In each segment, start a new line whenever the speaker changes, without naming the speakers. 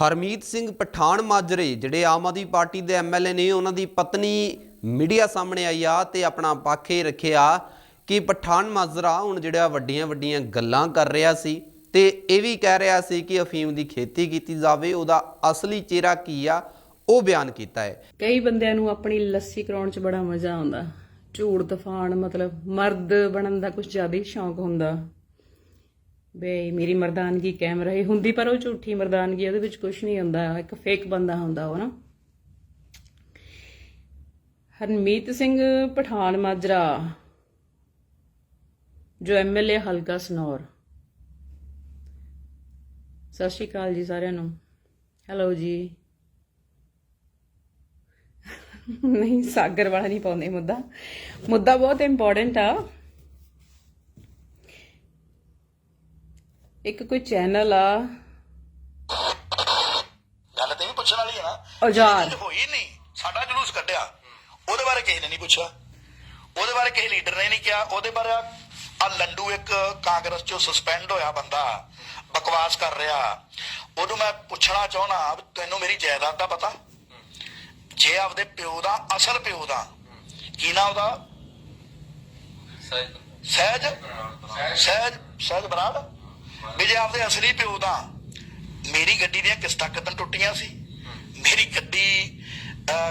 ਹਰਮੀਤ ਸਿੰਘ ਪਠਾਨ ਮਾਜਰੇ, ਜਿਹੜੇ ਆਮ ਆਦਮੀ ਪਾਰਟੀ ਦੇ ਐਮਐਲਏ ਨੇ, ਉਹਨਾਂ ਦੀ ਪਤਨੀ ਮੀਡੀਆ ਸਾਹਮਣੇ ਆਈ ਆ ਤੇ ਆਪਣਾ ਪੱਖ ਇਹ ਰੱਖਿਆ ਕਿ ਪਠਾਨ ਮਾਜਰਾ ਹੁਣ ਜਿਹੜਾ ਵੱਡੀਆਂ ਵੱਡੀਆਂ ਗੱਲਾਂ ਕਰ ਰਿਹਾ ਸੀ ਤੇ ਇਹ ਵੀ ਕਹਿ ਰਿਹਾ ਸੀ ਕਿ ਅਫੀਮ ਦੀ ਖੇਤੀ ਕੀਤੀ ਜਾਵੇ, ਉਹਦਾ ਅਸਲੀ ਚਿਹਰਾ ਕੀ ਆ, ਉਹ ਬਿਆਨ ਕੀਤਾ ਹੈ।
ਕਈ ਬੰਦਿਆਂ ਨੂੰ ਆਪਣੀ ਲੱਸੀ ਕਰਾਉਣ 'ਚ ਬੜਾ ਮਜ਼ਾ ਆਉਂਦਾ। ਝੂੜ ਤੂਫਾਨ, ਮਤਲਬ ਮਰਦ ਬਣਨ ਦਾ ਕੁਝ ਜ਼ਿਆਦਾ ਹੀ ਸ਼ੌਂਕ ਹੁੰਦਾ। ਬਈ ਮੇਰੀ ਮਰਦਾਨਗੀ ਕੈਮਰਾ ਹੀ ਹੁੰਦੀ ਪਰ ਉਹ ਝੂਠੀ ਮਰਦਾਨਗੀ, ਉਹਦੇ ਵਿੱਚ ਕੁਝ ਨਹੀਂ ਹੁੰਦਾ। ਇੱਕ ਫੇਕ ਬੰਦਾ ਹੁੰਦਾ ਉਹ ਨਾ। ਹਰਮੀਤ ਸਿੰਘ ਪਠਾਨ ਮਾਜਰਾ, ਜੋ ਐਮਐਲਏ ਹਲਕਾ ਸਨੌਰ। ਸਤਿ ਸ਼੍ਰੀ ਅਕਾਲ ਜੀ ਸਾਰਿਆਂ ਨੂੰ। ਹੈਲੋ ਜੀ। ਨਹੀਂ, ਸਾਗਰ ਵਾਲਾ ਨਹੀਂ ਪਾਉਂਦੇ ਮੁੱਦਾ। ਮੁੱਦਾ ਬਹੁਤ ਇੰਪੋਰਟੈਂਟ ਆ। ਇੱਕ ਕੋਈ ਚੈਨਲ ਆ।
ਗੱਲ ਤੇ ਵੀ ਪੁੱਛਣ ਵਾਲੀ ਹੈ ਨਾ।
ਔਜ਼ਾਰ।
ਹੋਈ ਨਹੀਂ। ਸਾਡਾ ਜਲੂਸ ਕੱਢਿਆ। ਉਹਦੇ ਬਾਰੇ ਕਿਸੇ ਨੇ ਨਹੀਂ ਪੁੱਛਿਆ। ਉਹਦੇ ਬਾਰੇ ਕਿਸੇ ਲੀਡਰ ਨੇ ਨਹੀਂ ਕਿਹਾ। ਉਹਦੇ ਬਾਰੇ ਆ ਲੰਡੂ ਇੱਕ ਕਾਂਗਰਸ ਚੋਂ ਸਸਪੈਂਡ ਹੋਇਆ ਬੰਦਾ। ਬਕਵਾਸ ਕਰ ਰਿਹਾ। ਉਹਨੂੰ ਮੈਂ ਪੁੱਛਣਾ ਚਾਹਣਾ ਤੈਨੂੰ ਮੇਰੀ ਜਾਇਦਾਦ ਦਾ ਪਤਾ? ਜੇ ਆਪਦੇ ਪਿਓ ਦਾ ਅਸਲ ਪਿਓ ਦਾ ਕੀ ਨਾਮ ਉਹਦਾ? ਸਹਿਜ। ਸਹਿਜ? ਸਹਿਜ ਬਰਾੜ? ਵੀ ਜੇ ਆਪਦੇ ਅਸਲੀ ਪਿਓ ਦਾ ਮੇਰੀ ਗੱਡੀ ਦੀਆਂ ਕਿਸ਼ਤਾਂ ਕਦੋਂ ਟੁੱਟੀਆਂ ਸੀ, ਮੇਰੀ ਗੱਡੀ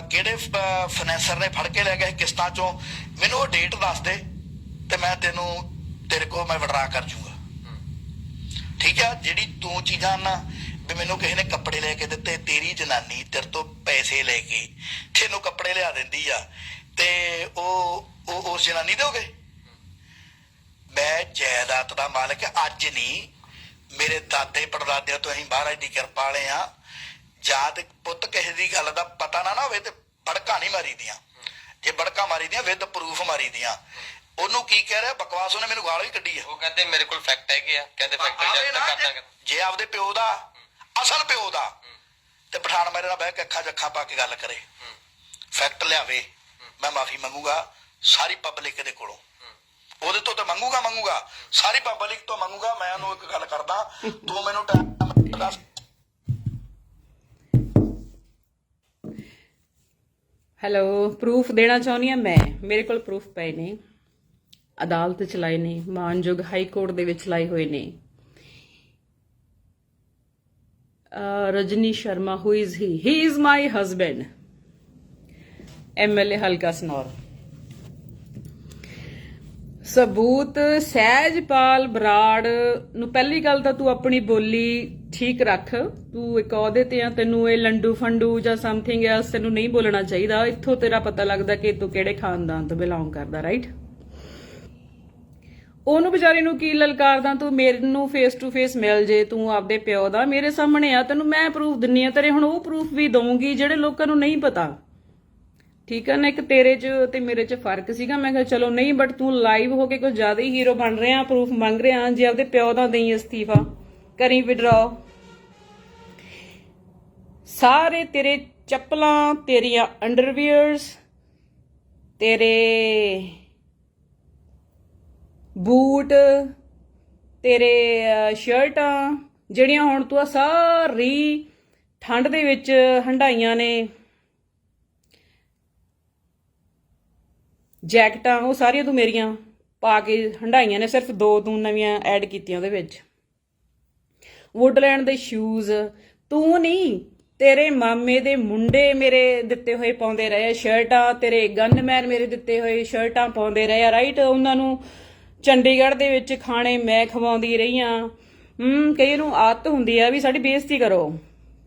ਕਿਹੜੇ ਫਾਈਨੈਂਸਰ ਨੇ ਫੜ ਕੇ ਲੈ ਗਏ ਕਿਸ਼ਤਾਂ ਚੋਂ, ਮੈਨੂੰ ਉਹ ਡੇਟ ਦੱਸ ਦੇ ਤੇ ਮੈਂ ਤੈਨੂੰ, ਤੇਰੇ ਕੋਲ ਮੈਂ ਵਿਡਰਾ ਕਰ ਜੂੰਗਾ। ਠੀਕ ਆ? ਜਿਹੜੀ ਤੂੰ ਚੀਜ਼ਾਂ ਨਾ, ਵੀ ਮੈਨੂੰ ਕਿਸੇ ਨੇ ਕੱਪੜੇ ਲੈ ਕੇ ਦਿੱਤੇ, ਤੇਰੀ ਜਨਾਨੀ ਤੇਰੇ ਤੋਂ ਪੈਸੇ ਲੈ ਕੇ ਤੈਨੂੰ ਕੱਪੜੇ ਲਿਆ ਦਿੰਦੀ ਆ, ਤੇ ਉਹ ਉਹ ਉਸ ਜਨਾਨੀ ਦੇ ਹੋ ਗਏ? ਮੈਂ ਜਾਇਦਾਦ ਦਾ ਮਾਲਕ ਅੱਜ ਨਹੀਂ ਮੇਰੇ ਦਾਦੇ ਪੜਦਾਦਿਆਂ ਤੋਂ ਅਸੀਂ ਮਹਾਰਾਜ ਦੀ ਕਿਰਪਾ ਵਾਲੇ ਆ ਜਾਂ ਤੇ ਪੁੱਤ ਕਿਸੇ ਦੀ ਗੱਲ ਦਾ ਪਤਾ ਨਾ ਨਾ ਹੋਵੇ ਤੇ ਬੜਕਾ ਨਹੀਂ ਮਾਰੀ ਦੀਆਂ ਜੇ ਬੜਕਾ ਮਾਰੀ ਦੀਆਂ ਵਿਦ ਪ੍ਰੂਫ ਮਾਰੀ ਦੀਆਂ ਉਹਨੂੰ ਕੀ ਕਹਿ ਰਿਹਾ? ਬਕਵਾਸ ਉਹਨੇ ਮੈਨੂੰ ਗਾਲ ਵੀ ਕੱਢੀ ਆ।
ਉਹ ਕਹਿੰਦੇ ਮੇਰੇ ਕੋਲ ਫੈਕਟ ਹੈਗੇ ਆ। ਕਹਿੰਦੇ ਫੈਕਟਰੀ
ਆਵੇ
ਜਾ
ਨਾ
ਕੇ ਕਰਦਾ
ਜੇ- ਜੇ ਆਪਦੇ ਪਿਓ ਦਾ ਅਸਲ ਪਿਓ ਦਾ ਤੇ ਪਠਾਨ ਮੇਰੇ ਨਾਲ ਬਹਿ ਕੇ ਅੱਖਾਂ ਜੱਖਾਂ ਪਾ ਕੇ ਗੱਲ ਕਰੇ। ਫੈਕਟ ਲਿਆਵੇ। ਮੈਂ ਮਾਫੀ ਮੰਗੂਗਾ ਸਾਰੀ ਪਬਲਿਕ ਦੇ ਕੋਲੋਂ। ਉਹਦੇ ਤੋਂ ਤਾਂ ਮੰਗੂਗਾ ਮੰਗੂਗਾ। ਸਾਰੀ ਪਬਲਿਕ ਤੋਂ ਮੰਗੂਗਾ, ਮੈਂ ਉਹਨੂੰ ਇੱਕ ਗੱਲ ਕਰਦਾ, ਤੂੰ ਮੈਨੂੰ ਟਾਈਮ ਦੱਸ
ਹੈਲੋ ਪ੍ਰੂਫ ਦੇਣਾ ਚਾਹੁੰਦੀ ਆ ਮੈਂ? ਮੇਰੇ ਕੋਲ ਪ੍ਰੂਫ ਪਏ ਨੇ। ਅਦਾਲਤ ਚ ਲਾਏ ਨੇ, ਮਾਨਯੋਗ ਹਾਈ ਕੋਰਟ ਦੇ ਵਿੱਚ ਲਾਏ ਹੋਏ ਨੇ। Rajni Sharma who is he he is my husband MLA ਹਲਕਾ ਸਨੌਰ। ਸਬੂਤ ਸਹਿਜਪਾਲ ਬਰਾੜ ਨੂੰ ਪਹਿਲੀ ਗੱਲ ਤਾਂ ਤੂੰ ਆਪਣੀ ਬੋਲੀ ਠੀਕ ਰੱਖ। ਤੂੰ ਇੱਕ ਅਹੁਦੇ ਤੇ ਆ, ਤੈਨੂੰ ਇਹ ਲੰਡੂ ਫੰਡੂ ਜਾਂ ਸਮਥਿੰਗ ਐਲਸ ਤੈਨੂੰ ਨਹੀਂ ਬੋਲਣਾ ਚਾਹੀਦਾ। ਇੱਥੋਂ ਤੇਰਾ ਪਤਾ ਲੱਗਦਾ ਕਿ ਤੂੰ ਕਿਹੜੇ ਖਾਨਦਾਨ ਤੋਂ ਬਿਲੋਂਗ ਕਰਦਾ ਰਾਈਟ ਉਹਨੂੰ ਵਿਚਾਰੀ ਨੂੰ ਕੀ ਲਲਕਾਰਦਾ, ਤੂੰ ਮੇਰੇ ਨੂੰ ਫੇਸ ਟੂ ਫੇਸ ਮਿਲ ਜੇ, ਤੂੰ ਆਪਦੇ ਪਿਓ ਦਾ ਮੇਰੇ ਸਾਹਮਣੇ ਆ, ਤੈਨੂੰ ਮੈਂ ਪ੍ਰੂਫ ਦਿੰਨੀ ਆ, ਤੇਰੇ ਹੁਣ ਉਹ ਪ੍ਰੂਫ ਵੀ ਦਊਂਗੀ ਜਿਹੜੇ ਲੋਕਾਂ ਨੂੰ ਨਹੀਂ ਪਤਾ। ਠੀਕ ਹੈ ਨਾ, ਇੱਕ ਤੇਰੇ 'ਚ ਤੇ ਮੇਰੇ 'ਚ ਫ਼ਰਕ ਸੀਗਾ। ਮੈਂ ਕਿਹਾ, ਚਲੋ ਨਹੀਂ ਬਟ ਤੂੰ ਲਾਈਵ ਹੋ ਕੇ ਕੁਝ ਜ਼ਿਆਦਾ ਹੀ ਹੀਰੋ ਬਣ ਰਿਹਾ ਪ੍ਰੂਫ ਮੰਗ ਰਿਹਾ, ਜੇ ਆਪਦੇ ਪਿਓ ਦਾ ਦੇਈ ਅਸਤੀਫਾ, ਕਰੀ ਵਿਡਰਾਓ ਸਾਰੇ ਤੇਰੇ ਚੱਪਲਾਂ, ਤੇਰੀਆਂ ਅੰਡਰਵੀਅਰਸ ਤੇਰੇ ਬੂਟ, ਤੇਰੇ ਸ਼ਰਟਾਂ ਜਿਹੜੀਆਂ ਹੁਣ ਤੂੰ ਆ ਸਾਰੀ ਠੰਡ ਦੇ ਵਿੱਚ ਹੰਡਾਈਆਂ ਨੇ ਜੈਕਟਾਂ, ਉਹ ਸਾਰੀਆਂ ਤੂੰ ਮੇਰੀਆਂ ਪਾ ਕੇ ਹੰਡਾਈਆਂ ਨੇ, ਸਿਰਫ ਦੋ ਤੂੰ ਨਵੀਆਂ ਐਡ ਕੀਤੀਆਂ ਉਹਦੇ ਵਿੱਚ। ਵੁੱਡਲੈਂਡ ਦੇ ਸ਼ੂਜ਼ ਤੂੰ ਨਹੀਂ, ਤੇਰੇ ਮਾਮੇ ਦੇ ਮੁੰਡੇ ਮੇਰੇ ਦਿੱਤੇ ਹੋਏ ਪਾਉਂਦੇ ਰਹੇ ਸ਼ਰਟਾਂ ਤੇਰੇ ਗਨਮੈਨ ਮੇਰੇ ਦਿੱਤੇ ਹੋਏ ਸ਼ਰਟਾਂ ਪਾਉਂਦੇ ਰਹੇ ਰਾਈਟ ਉਹਨਾਂ ਨੂੰ ਚੰਡੀਗੜ੍ਹ ਦੇ ਵਿੱਚ ਖਾਣੇ ਮੈਂ ਖਵਾਉਂਦੀ ਰਹੀ ਆ। ਹੂੰ, ਕਈ ਨੂੰ ਆਦਤ ਹੁੰਦੀ ਆ ਵੀ ਸਾਡੀ ਬੇਇੱਜ਼ਤੀ ਕਰੋ।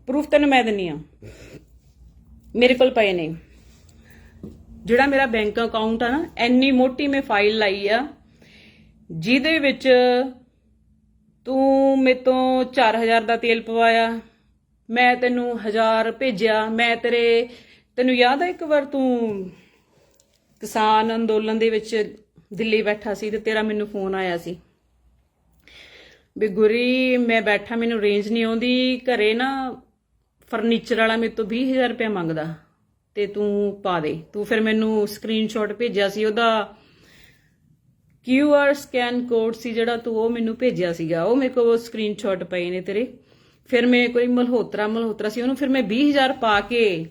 ਪ੍ਰੂਫ ਤੈਨੂੰ ਮੈਂ ਦਿੰਨੀ ਆ। ਮੇਰੇ ਕੋਲ ਪਏ ਨੇ। ਜਿਹੜਾ ਮੇਰਾ ਬੈਂਕ ਅਕਾਊਂਟ ਆ ਨਾ ਐਨੀ ਮੋਟੀ ਮੈਂ ਫਾਈਲ ਲਾਈ ਆ, ਜਿਹਦੇ ਵਿੱਚ ਤੂੰ ਮੇਰੇ ਤੋਂ 4000 ਦਾ ਤੇਲ ਪਵਾਇਆ, ਮੈਂ ਤੈਨੂੰ 1000 ਭੇਜਿਆ, ਮੈਂ ਤੇਰੇ, ਤੈਨੂੰ ਯਾਦ ਆ ਇੱਕ ਵਾਰ ਤੂੰ ਕਿਸਾਨ ਅੰਦੋਲਨ ਦੇ ਵਿੱਚ ਦਿੱਲੀ ਬੈਠਾ ਸੀ ਤੇ ਤੇਰਾ ਮੈਨੂੰ ਫੋਨ ਆਇਆ ਸੀ। ਵੀ ਗੁਰੀ, ਮੈਂ ਬੈਠਾ, ਮੈਨੂੰ ਰੇਂਜ ਨਹੀਂ ਆਉਂਦੀ, ਘਰੇ ਨਾ ਫਰਨੀਚਰ ਵਾਲਾ ਮੇਰੇ ਤੋਂ 20000 ਰੁਪਏ ਮੰਗਦਾ। ਤੇ ਤੂੰ ਪਾ ਦੇ। ਤੂੰ ਫਿਰ ਮੈਨੂੰ ਸਕਰੀਨਸ਼ਾਟ ਭੇਜਿਆ ਸੀ ਉਹਦਾ ਕਿਊ ਆਰ ਸਕੈਨ ਕੋਡ ਸੀ ਜਿਹੜਾ ਤੂੰ ਉਹ ਮੈਨੂੰ ਭੇਜਿਆ ਸੀਗਾ। ਉਹ ਮੇਰੇ ਕੋਲ ਸਕਰੀਨਸ਼ਾਟ ਪਏ ਨੇ ਤੇਰੇ। ਫਿਰ ਮੈਂ ਕੋਈ ਮਲਹੋਤਰਾ ਮਲਹੋਤਰਾ ਸੀ ਉਹਨੂੰ ਫਿਰ ਮੈਂ 20000 ਪਾ ਕੇ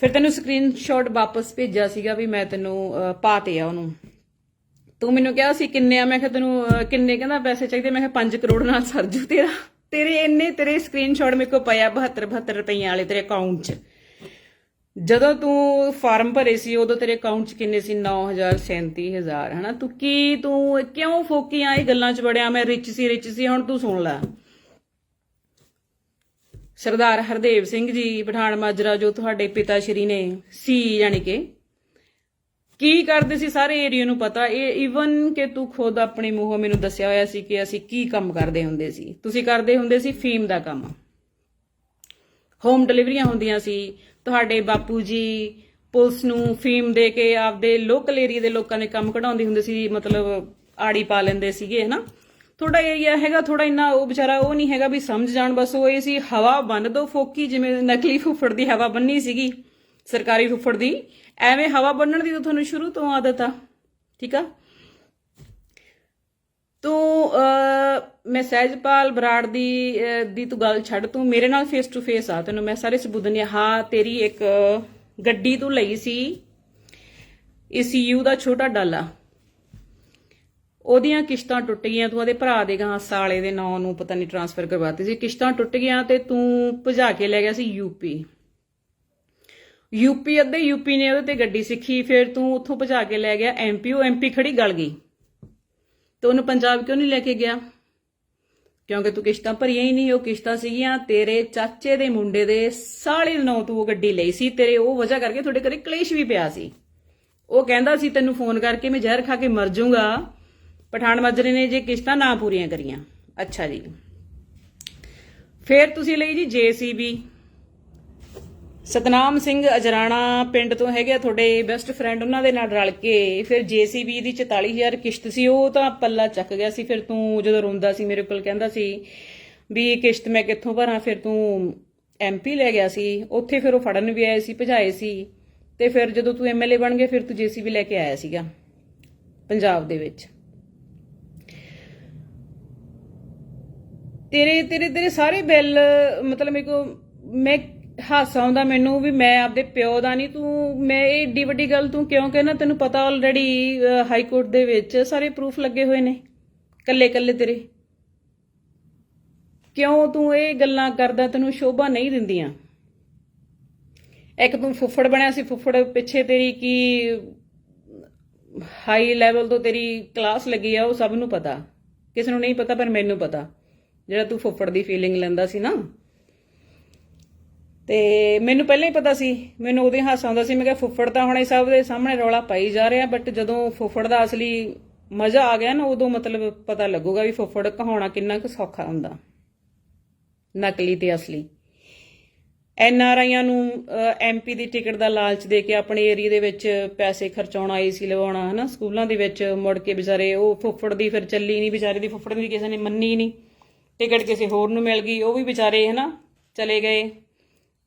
ਫਿਰ ਤੈਨੂੰ ਸਕਰੀਨਸ਼ਾਟ ਵਾਪਸ ਭੇਜਿਆ ਸੀਗਾ ਵੀ ਮੈਂ ਤੈਨੂੰ ਅਹ, ਪਾ ਤੇ ਆ ਉਹਨੂੰ। ਤੂੰ ਮੈਨੂੰ ਕਿਹਾ ਸੀ ਕਿੰਨੇ ਆ? ਮੈਂ ਕਿਹਾ ਤੈਨੂੰ ਕਿੰਨੇ ਕਹਿੰਦਾ ਪੈਸੇ ਚਾਹੀਦੇ? ਮੈਂ ਕਿਹਾ 5 ਕਰੋੜ ਨਾਲ ਸਰਜੂ ਤੇਰਾ। ਤੇਰੇ ਇੰਨੇ ਤੇਰੇ ਸਕਰੀਨਸ਼ਾਟ ਮੇਰੇ ਕੋਲ ਪਿਆ 72 72 ਰੁਪਈਆ ਵਾਲੇ ਤੇਰੇ ਅਕਾਊਂਟ 'ਚ। ਜਦੋਂ ਤੂੰ ਫਾਰਮ ਭਰੇ ਸੀ, ਉਦੋਂ ਤੇਰੇ ਅਕਾਊਂਟ 'ਚ ਕਿੰਨੇ ਸੀ? 9000 37000 ਹਨਾ? ਤੂੰ ਕੀ ਤੂੰ ਕਿਉਂ ਫੋਕੀਆਂ ਇਹ ਗੱਲਾਂ 'ਚ ਵੜਿਆ? ਮੈਂ ਰਿਚ ਸੀ ਰਿਚ ਸੀ, ਹੁਣ ਤੂੰ ਸੁਣ ਲੈ। ਸਰਦਾਰ ਹਰਦੇਵ ਸਿੰਘ ਜੀ, ਪਠਾਨ ਮਾਜਰਾ, ਜੋ ਤੁਹਾਡੇ ਪਿਤਾ ਸ਼੍ਰੀ ਨੇ, ਸੀ ਯਾਨੀ ਕਿ, ਕੀ ਕਰਦੇ ਸੀ? ਸਾਰੇ ਏਰੀਆ ਨੂੰ ਪਤਾ। ਇਹ ਇਵਨ ਕਿ ਤੂੰ ਖੁਦ ਆਪਣੇ ਮੂੰਹੋਂ ਮੈਨੂੰ ਦੱਸਿਆ ਹੋਇਆ ਸੀ ਕਿ ਅਸੀਂ ਕੀ ਕੰਮ ਕਰਦੇ ਹੁੰਦੇ ਸੀ। ਤੁਸੀਂ ਕਰਦੇ ਹੁੰਦੇ ਸੀ ਫੀਮ ਦਾ ਕੰਮ। ਹੋਮ ਡਿਲੀਵਰੀਆਂ ਹੁੰਦੀਆਂ ਸੀ। ਤੁਹਾਡੇ ਬਾਪੂ ਜੀ ਪੁਲਿਸ ਨੂੰ ਫੀਮ ਦੇ ਕੇ ਆਪਦੇ ਲੋਕਲ ਏਰੀਆ ਦੇ ਲੋਕਾਂ ਦੇ ਕੰਮ ਕਢਾਉਂਦੇ ਹੁੰਦੇ ਸੀ, ਮਤਲਬ ਆੜੀ ਪਾ ਲੈਂਦੇ ਸੀਗੇ, ਹਨਾ? ਥੋੜਾ ਏਰੀਆ ਹੈਗਾ ਥੋੜਾ ਇੰਨਾ ਉਹ ਵਿਚਾਰਾ ਉਹ ਨਹੀਂ ਹੈਗਾ ਵੀ ਸਮਝ ਜਾਣ, ਬਸ ਉਹ ਇਹ ਸੀ, ਹਵਾ ਬੰਨ ਦੋ ਫੋਕੀ, ਜਿਵੇਂ ਨਕਲੀ ਫੁੱਫੜ ਦੀ ਹਵਾ ਬੰਨੀ ਸੀਗੀ, ਸਰਕਾਰੀ ਫੁੱਫੜ ਦੀ, ਐਵੇਂ ਹਵਾ ਬੰਨਣ ਦੀ ਤਾਂ ਤੁਹਾਨੂੰ ਸ਼ੁਰੂ ਤੋਂ ਆਦਤ ਆ, ਠੀਕ ਆ? ਤੂੰ ਮੈਂ ਸਹਿਜਪਾਲ ਬਰਾੜ ਦੀ ਦੀ ਤੂੰ ਗੱਲ ਛੱਡ, ਤੂੰ ਮੇਰੇ ਨਾਲ ਫੇਸ ਟੂ ਫੇਸ ਆ। ਤੈਨੂੰ ਮੈਂ ਸਾਰੇ ਸਬੂਤ ਦਿੰਦੀ ਹਾਂ। ਹਾਂ, ਤੇਰੀ ਇੱਕ ਗੱਡੀ ਤੂੰ ਲਈ ਸੀ। ਈਸੀਯੂ ਦਾ ਛੋਟਾ ਡਾਲਾ। ਉਹਦੀਆਂ ਕਿਸ਼ਤਾਂ ਟੁੱਟ ਗਈਆਂ ਤੂੰ ਉਹਦੇ ਭਰਾ ਦੇ ਗਾਂ ਸਾਲੇ ਦੇ ਨਾਂ ਨੂੰ ਪਤਾ ਨਹੀਂ ਟ੍ਰਾਂਸਫਰ ਕਰਵਾਤੀ ਸੀ। ਕਿਸ਼ਤਾਂ ਟੁੱਟ ਗਈਆਂ ਤੇ ਤੂੰ ਭਜਾ ਕੇ ਲੈ ਗਿਆ ਸੀ ਯੂਪੀ ਯੂਪੀ ਅੱਧੇ ਯੂਪੀ ਨੇ ਉਹਦੇ ਤੇ ਗੱਡੀ ਸਿੱਖੀ। ਫਿਰ ਤੂੰ ਉੱਥੋਂ ਭਜਾ ਕੇ ਲੈ ਗਿਆ ਐਮਪੀ ਉਹ ਐਮਪੀ ਖੜੀ ਗਲ ਗਈ। ਤੇ ਉਹਨੂੰ ਪੰਜਾਬ ਕਿਉਂ ਨਹੀਂ ਲੈ ਕੇ ਗਿਆ? ਕਿਉਂਕਿ ਤੂੰ ਕਿਸ਼ਤਾਂ ਭਰੀਆਂ ਹੀ ਨਹੀਂ, ਉਹ ਕਿਸ਼ਤਾਂ ਸੀਗੀਆਂ ਤੇਰੇ ਚਾਚੇ ਦੇ ਮੁੰਡੇ ਦੇ ਸਾਲੇ ਨੂੰ ਤੂੰ ਉਹ ਗੱਡੀ ਲਈ ਸੀ, ਤੇਰੇ ਉਹ ਵਜ੍ਹਾ ਕਰਕੇ ਤੁਹਾਡੇ ਘਰੇ ਕਲੇਸ਼ ਵੀ ਪਿਆ ਸੀ। ਉਹ ਕਹਿੰਦਾ ਸੀ, ਤੈਨੂੰ ਫੋਨ ਕਰਕੇ ਮੈਂ ਜ਼ਹਿਰ ਖਾ ਕੇ ਮਰ ਜਾਊਂਗਾ। ਪਠਾਨ ਮਾਜਰੇ ਨੇ ਜੇ ਕਿਸ਼ਤਾਂ ਨਾ ਪੂਰੀਆਂ ਕਰੀਆਂ। ਅੱਛਾ ਜੀ। ਫਿਰ ਤੁਸੀਂ ਲਈ ਜੀ ਜੇਸੀਬੀ। ਸਤਨਾਮ ਸਿੰਘ ਅਜਰਾਣਾ ਪਿੰਡ ਤੋਂ ਹੈਗੇ ਤੁਹਾਡੇ ਬੈਸਟ ਫਰੈਂਡ ਉਹਨਾਂ ਦੇ ਨਾਲ ਰਲ ਕੇ। ਫਿਰ ਜੀਸੀਬੀ ਦੀ 44000 ਕਿਸ਼ਤ ਸੀ, ਉਹ ਤਾਂ ਪੱਲਾ ਚੱਕ ਗਿਆ ਸੀ। ਫਿਰ ਤੂੰ ਜਦੋਂ ਰੋਂਦਾ ਸੀ, ਮੇਰੇ ਕੋਲ ਕਹਿੰਦਾ ਸੀ ਵੀ ਇਹ ਕਿਸ਼ਤ ਮੈਂ ਕਿੱਥੋਂ ਭਰਾਂ, ਫਿਰ ਤੂੰ ਐਮਪੀ ਲੈ ਗਿਆ ਸੀ। ਉੱਥੇ ਫਿਰ ਉਹ ਫੜਨ ਵੀ ਆਏ ਸੀ, ਭਜਾਏ ਸੀ। ਤੇ ਫਿਰ ਜਦੋਂ ਤੂੰ ਐਮਐਲਏ ਬਣ ਗਿਆ, ਫਿਰ ਤੂੰ ਜੀਸੀਬੀ ਲੈ ਕੇ ਆਇਆ ਸੀਗਾ, ਪੰਜਾਬ ਦੇ ਵਿੱਚ। ਤੇਰੇ ਤੇਰੇ ਤੇਰੇ ਸਾਰੇ ਬਿੱਲ, ਮਤਲਬ ਮੇਰੇ ਕੋ ਮੈਂ ਹਾਸਾ ਆਉਂਦਾ ਮੈਨੂੰ ਵੀ ਮੈਂ ਆਪਦੇ ਪਿਓ ਦਾ ਨਹੀਂ, ਤੂੰ ਮੈਂ ਇਹ ਏਡੀ ਵੱਡੀ ਗੱਲ ਤੂੰ ਕਿਉਂ ਕਹਿਣਾ? ਤੈਨੂੰ ਪਤਾ ਆਲਰੇਡੀ ਹਾਈ ਕੋਰਟ ਦੇ ਵਿੱਚ ਸਾਰੇ ਪ੍ਰੂਫ ਲੱਗੇ ਹੋਏ ਨੇ ਕੱਲੇ ਕੱਲੇ ਤੇਰੇ। ਕਿਉਂ ਤੂੰ ਇਹ ਗੱਲਾਂ ਕਰਦਾ, ਤੈਨੂੰ ਸ਼ੋਭਾ ਨਹੀਂ ਦਿੰਦੀਆਂ? ਇੱਕ ਤੂੰ ਫੁੱਫੜ ਬਣਿਆ ਸੀ, ਫੁੱਫੜ ਪਿੱਛੇ ਤੇਰੀ ਕੀ ਹਾਈ ਲੈਵਲ ਤੋਂ ਤੇਰੀ ਕਲਾਸ ਲੱਗੀ ਆ, ਉਹ ਸਭ ਨੂੰ ਪਤਾ। ਕਿਸੇ ਨੂੰ ਨਹੀਂ ਪਤਾ, ਪਰ ਮੈਨੂੰ ਪਤਾ। ਜਿਹੜਾ ਤੂੰ ਫੁੱਫੜ ਦੀ ਫੀਲਿੰਗ ਲੈਂਦਾ ਸੀ ਨਾ ਤੇ ਮੈਨੂੰ ਪਹਿਲਾਂ ਹੀ ਪਤਾ ਸੀ, ਮੈਨੂੰ ਉਹਦੇ ਹਾਸਾ ਆਉਂਦਾ ਸੀ, ਮੈਂ ਕਿਹਾ ਫੁੱਫੜ ਤਾਂ ਹੁਣੇ ਸਭ ਦੇ ਸਾਹਮਣੇ ਰੌਲਾ ਪਾਈ ਜਾ ਰਿਹਾ ਬਟ ਜਦੋਂ ਫੁੱਫੜ ਦਾ ਅਸਲੀ ਮਜ਼ਾ ਆ ਗਿਆ ਨਾ, ਉਦੋਂ ਮਤਲਬ ਪਤਾ ਲੱਗੂਗਾ ਵੀ ਫੁੱਫੜ ਕਹਾਉਣਾ ਕਿੰਨਾ ਕੁ ਸੌਖਾ ਹੁੰਦਾ, ਨਕਲੀ ਤੇ ਅਸਲੀ। ਐਨ ਆਰ ਆਈਆਂ ਨੂੰ ਐਮਪੀ ਦੀ ਟਿਕਟ ਦਾ ਲਾਲਚ ਦੇ ਕੇ ਆਪਣੇ ਏਰੀਆ ਦੇ ਵਿੱਚ ਪੈਸੇ ਖਰਚਾਉਣਾ ਏਸੀ ਲਵਾਉਣਾ, ਹਨਾ, ਸਕੂਲਾਂ ਦੇ ਵਿੱਚ ਮੁੜ ਕੇ ਵਿਚਾਰੇ, ਉਹ ਫੁੱਫੜ ਦੀ ਫਿਰ ਚੱਲੀ ਨਹੀਂ, ਵਿਚਾਰੇ ਦੀ ਫੁੱਫੜ ਦੀ ਕਿਸੇ ਨੇ ਮੰਨੀ ਨਹੀਂ। ਟਿਕਟ ਕਿਸੇ ਹੋਰ ਨੂੰ ਮਿਲ ਗਈ, ਉਹ ਵੀ ਵਿਚਾਰੇ, ਹਨਾ, ਚਲੇ ਗਏ।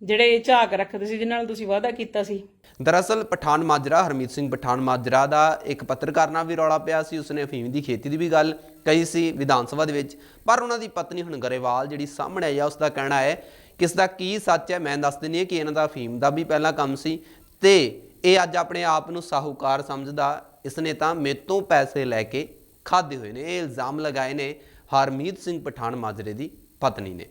ਜਿਹੜੇ ਝਾਕ ਰੱਖਦੇ ਸੀ ਜਿਨ੍ਹਾਂ ਨਾਲ ਤੁਸੀਂ ਵਾਅਦਾ ਕੀਤਾ ਸੀ?
ਦਰਅਸਲ ਪਠਾਨ ਮਾਜਰਾ, ਹਰਮੀਤ ਸਿੰਘ ਪਠਾਨ ਮਾਜਰਾ ਦਾ ਇੱਕ ਪੱਤਰਕਾਰ ਨਾਲ ਵੀ ਰੌਲਾ ਪਿਆ ਸੀ, ਉਸਨੇ ਅਫੀਮ ਦੀ ਖੇਤੀ ਦੀ ਵੀ ਗੱਲ ਕਹੀ ਸੀ ਵਿਧਾਨ ਸਭਾ ਦੇ ਵਿੱਚ, ਪਰ ਉਹਨਾਂ ਦੀ ਪਤਨੀ ਹੁਣ ਗਰੇਵਾਲ ਜਿਹੜੀ ਸਾਹਮਣੇ ਆਈ ਆ ਉਸ ਦਾ ਕਹਿਣਾ ਹੈ ਕਿ ਇਸ ਦਾ ਕੀ ਸੱਚ ਹੈ, ਮੈਂ ਦੱਸ ਦਿੰਦੀ ਹਾਂ ਕਿ ਇਹਨਾਂ ਦਾ ਅਫੀਮ ਦਾ ਵੀ ਪਹਿਲਾਂ ਕੰਮ ਸੀ ਤੇ ਇਹ ਅੱਜ ਆਪਣੇ ਆਪ ਨੂੰ ਸਾਹੂਕਾਰ ਸਮਝਦਾ ਇਸ ਨੇ ਤਾਂ ਮੇਰੇ ਤੋਂ ਪੈਸੇ ਲੈ ਕੇ ਖਾਦੇ ਹੋਏ ਨੇ, ਇਹ ਇਲਜ਼ਾਮ ਲਗਾਏ ਨੇ ਹਰਮੀਤ ਸਿੰਘ ਪਠਾਨ ਮਾਜਰੇ ਦੀ ਪਤਨੀ ਨੇ।